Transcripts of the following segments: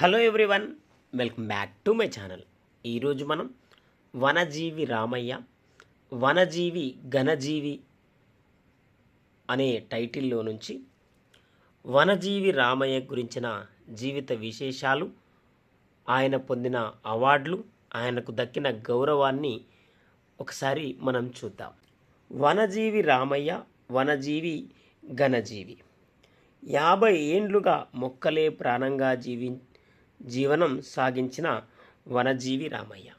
Hello everyone welcome back to my channel. ఈరోజు మనం వనజీవి రామయ్య వనజీవి ఘనజీవి అనే టైటిల్లో నుంచి వనజీవి రామయ్య గురించిన జీవిత విశేషాలు ఆయన పొందిన అవార్డులు ఆయనకు దక్కిన గౌరవాన్ని ఒకసారి మనం చూద్దాం. వనజీవి రామయ్య వనజీవి ఘనజీవి. యాభై ఏండ్లుగా మొక్కలే ప్రాణంగా జీవించి జీవనం సాగించిన వనజీవి రామయ్య.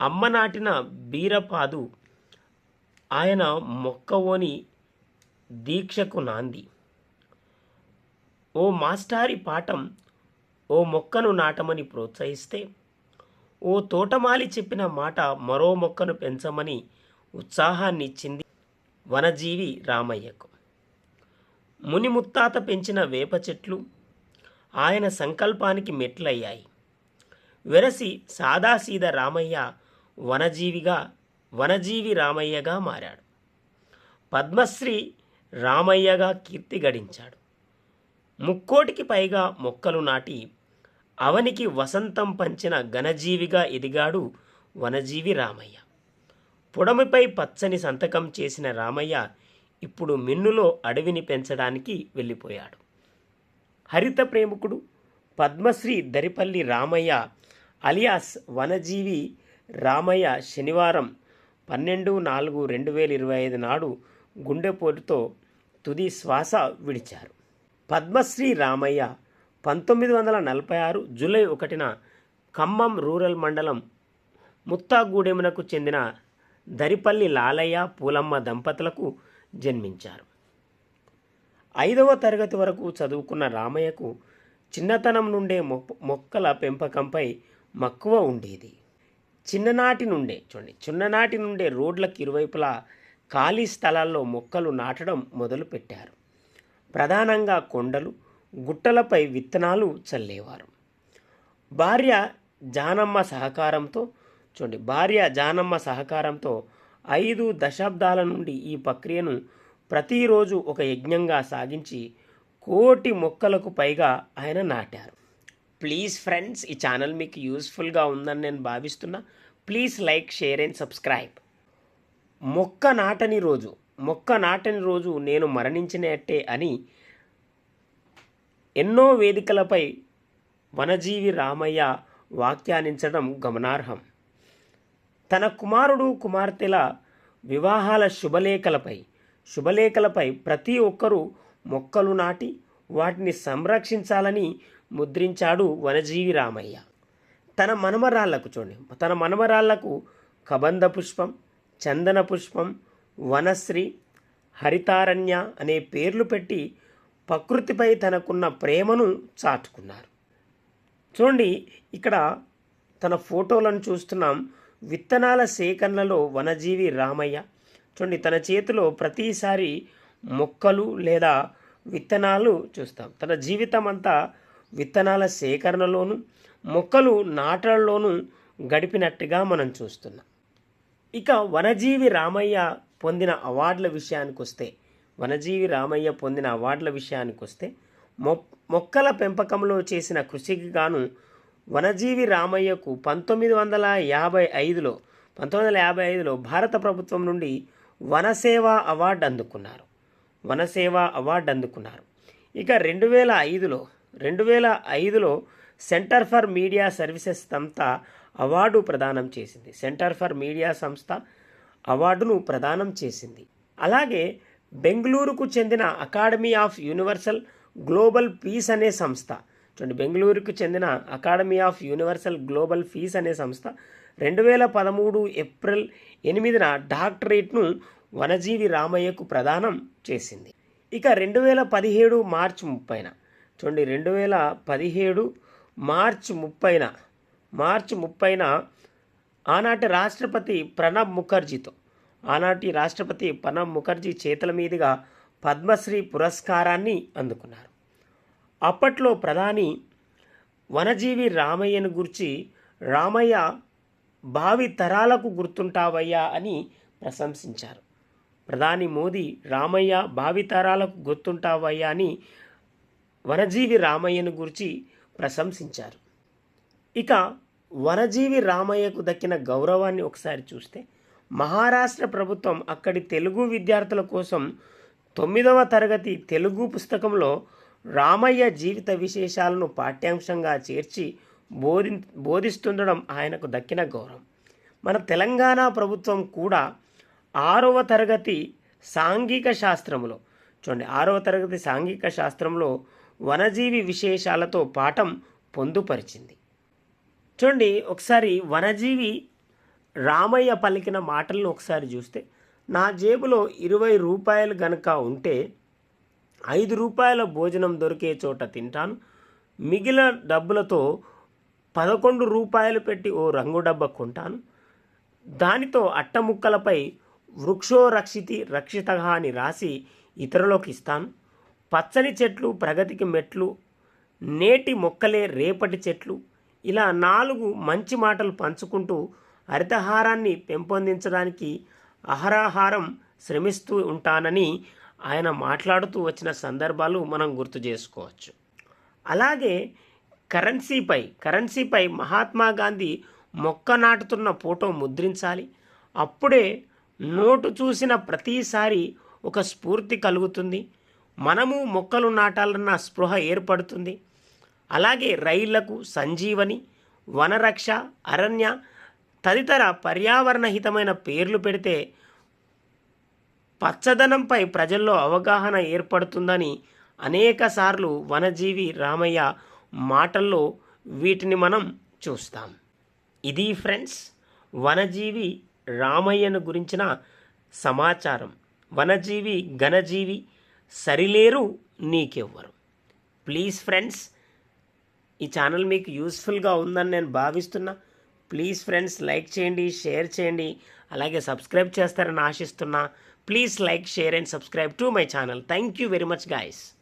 అమ్మ నాటిన బీరపాదు ఆయన మొక్కవోని దీక్షకు నాంది. ఓ మాస్టారి పాఠం ఓ మొక్కను నాటమని ప్రోత్సహిస్తే ఓ తోటమాలి చెప్పిన మాట మరో మొక్కను పెంచమని ఉత్సాహాన్ని ఇచ్చింది వనజీవి రామయ్యకు. ముని ముత్తాత పెంచిన వేప చెట్లు ఆయన సంకల్పానికి మెట్లయ్యాయి. వెరసి సాదాసీద రామయ్య వనజీవిగా వనజీవి రామయ్యగా మారాడు. పద్మశ్రీ రామయ్యగా కీర్తి గడించాడు. ముక్కోటికి పైగా మొక్కలు నాటి అవనికి వసంతం పంచిన ఘనజీవిగా ఎదిగాడు వనజీవి రామయ్య. పుడమిపై పచ్చని సంతకం చేసిన రామయ్య ఇప్పుడు మిన్నులో అడవిని పెంచడానికి వెళ్ళిపోయాడు. హరిత ప్రేమికుడు పద్మశ్రీ దరిపల్లి రామయ్య అలియాస్ వనజీవి రామయ్య శనివారం పన్నెండు నాలుగు రెండు వేల ఇరవై ఐదు నాడు గుండెపోటుతో తుది శ్వాస విడిచారు. పద్మశ్రీ రామయ్య పంతొమ్మిది వందల నలభై ఆరు జూలై ఒకటిన ఖమ్మం రూరల్ మండలం ముత్తాగూడెమునకు చెందిన దరిపల్లి లాలయ్య పూలమ్మ దంపతులకు జన్మించారు. ఐదవ తరగతి వరకు చదువుకున్న రామయ్యకు చిన్నతనం నుండే మొ- మొక్కల పెంపకంపై మక్కువ ఉండేది. చిన్ననాటి నుండే చూడండి చిన్ననాటి నుండే రోడ్లకు ఇరువైపులా ఖాళీ స్థలాల్లో మొక్కలు నాటడం మొదలుపెట్టారు. ప్రధానంగా కొండలు గుట్టలపై విత్తనాలు చల్లేవారు. భార్య జానమ్మ సహకారంతో చూడండి భార్య జానమ్మ సహకారంతో ఐదు దశాబ్దాల నుండి ఈ ప్రక్రియను ప్రతిరోజు ఒక యజ్ఞంగా సాగించి కోటి మొక్కలకు పైగా ఆయన నాటారు. ప్లీజ్ ఫ్రెండ్స్ ఈ ఛానల్ మీకు యూస్ఫుల్గా ఉందని నేను భావిస్తున్నా. Please like share and subscribe మొక్క నాటని రోజు మొక్క నాటని రోజు నేను మరణించినట్టే అని ఎన్నో వేదికలపై వనజీవి రామయ్య వ్యాఖ్యానించడం గమనార్హం. తన కుమారుడు కుమార్తెల వివాహాల శుభలేఖలపై శుభలేఖలపై ప్రతి ఒక్కరూ మొక్కలు నాటి వాటిని సంరక్షించాలని ముద్రించాడు వనజీవి రామయ్య. తన మనమరాళ్ళకు చూడండి. తన మనమరాళ్ళకు కబంధ పుష్పం చందన పుష్పం వనశ్రీ హరితారణ్య అనే పేర్లు పెట్టి ప్రకృతిపై తనకున్న ప్రేమను చాటుకున్నారు. చూడండి ఇక్కడ తన ఫోటోలను చూస్తున్నాం. విత్తనాల సేకరణలో వనజీవి రామయ్య చూడండి తన చేతిలో ప్రతిసారి మొక్కలు లేదా విత్తనాలు చూస్తాం. తన జీవితం అంతా విత్తనాల సేకరణలోను మొక్కలు నాటల్లోనూ గడిపినట్టుగా మనం చూస్తున్నాం. ఇక వనజీవి రామయ్య పొందిన అవార్డుల విషయానికి వస్తే వనజీవి రామయ్య పొందిన అవార్డుల విషయానికి వస్తే మొ మొక్కల పెంపకంలో చేసిన కృషికి గాను వనజీవి రామయ్యకు పంతొమ్మిది వందల యాభై ఐదులో పంతొమ్మిది వందల యాభై ఐదులో భారత ప్రభుత్వం నుండి వనసేవ అవార్డు అందుకున్నారు. వనసేవ అవార్డు అందుకున్నారు. ఇక రెండు వేల ఐదులో రెండు వేల ఐదులో సెంటర్ ఫర్ మీడియా సర్వీసెస్ సంస్థ అవార్డు ప్రదానం చేసింది. సెంటర్ ఫర్ మీడియా సంస్థ అవార్డును ప్రదానం చేసింది. అలాగే బెంగళూరుకు చెందిన academy of universal global peace అనే సంస్థ చూడండి బెంగళూరుకు చెందిన academy of universal global peace అనే సంస్థ రెండు వేల పదమూడు ఏప్రిల్ ఎనిమిదిన డాక్టరేట్ను వనజీవి రామయ్యకు ప్రదానం చేసింది. ఇక రెండు వేల పదిహేడు మార్చి ముప్పైన చూడండి రెండు వేల పదిహేడు మార్చి ముప్పైన మార్చి ముప్పైన ఆనాటి రాష్ట్రపతి ప్రణబ్ ముఖర్జీతో ఆనాటి రాష్ట్రపతి ప్రణబ్ ముఖర్జీ చేతుల మీదుగా పద్మశ్రీ పురస్కారాన్ని అందుకున్నారు. అప్పట్లో ప్రధాని వనజీవి రామయ్యను గురించి రామయ్య భావి తరాలకు గుర్తుంటావయ్యా అని ప్రశంసించారు. ప్రధాని మోదీ రామయ్య భావితరాలకు గుర్తుంటావయ్యా అని వనజీవి రామయ్యను గురించి ప్రశంసించారు. ఇక వనజీవి రామయ్యకు దక్కిన గౌరవాన్ని ఒకసారి చూస్తే మహారాష్ట్ర ప్రభుత్వం అక్కడి తెలుగు విద్యార్థుల కోసం తొమ్మిదవ తరగతి తెలుగు పుస్తకంలో రామయ్య జీవిత విశేషాలను పాఠ్యాంశంగా చేర్చి బోధి బోధిస్తుండడం ఆయనకు దక్కిన గౌరవం. మన తెలంగాణ ప్రభుత్వం కూడా ఆరవ తరగతి సాంఘిక శాస్త్రంలో చూడండి ఆరవ తరగతి సాంఘిక శాస్త్రంలో వనజీవి విశేషాలతో పాఠం పొందుపరిచింది. చూడండి ఒకసారి వనజీవి రామయ్య పలికిన మాటలను ఒకసారి చూస్తే నా జేబులో ఇరవై రూపాయలు గనక ఉంటే ఐదు రూపాయల భోజనం దొరికే చోట తింటాను. మిగిలిన డబ్బులతో పదకొండు రూపాయలు పెట్టి ఓ రంగు డబ్బా కొంటాను. దానితో అట్టముక్కలపై వృక్షో రక్షితి రక్షిత అని రాసి ఇతరులకు ఇస్తాను పచ్చని చెట్లు ప్రగతికి మెట్లు నేటి మొక్కలే రేపటి చెట్లు. ఇలా నాలుగు మంచి మాటలు పంచుకుంటూ హరితహారాన్ని పెంపొందించడానికి అహరాహారం శ్రమిస్తూ ఉంటానని ఆయన మాట్లాడుతూ వచ్చిన సందర్భాలు మనం గుర్తు చేసుకోవచ్చు. అలాగే కరెన్సీపై కరెన్సీపై మహాత్మా గాంధీ మొక్క నాటుతున్న ఫోటో ముద్రించాలి. అప్పుడే నోటు చూసిన ప్రతిసారి ఒక స్ఫూర్తి కలుగుతుంది. మనము మొక్కలు నాటాలన్న స్పృహ ఏర్పడుతుంది. అలాగే రైళ్ళకు సంజీవని వనరక్ష అరణ్య తదితర పర్యావరణహితమైన పేర్లు పెడితే పచ్చదనంపై ప్రజల్లో అవగాహన ఏర్పడుతుందని అనేకసార్లు వనజీవి రామయ్య మాటల్లో వీటిని మనం చూస్తాం. ఇది ఫ్రెండ్స్ వనజీవి రామయ్యను గురించిన సమాచారం. వనజీవి ఘనజీవి సరిలేరు నీకెవ్వరు. ప్లీజ్ ఫ్రెండ్స్ ఈ ఛానల్ మీకు యూస్ఫుల్గా ఉందని నేను భావిస్తున్నా. ప్లీజ్ ఫ్రెండ్స్ లైక్ చేయండి షేర్ చేయండి. అలాగే సబ్స్క్రైబ్ చేస్తారని ఆశిస్తున్నా. Please like share and subscribe to my channel. Thank you very much guys.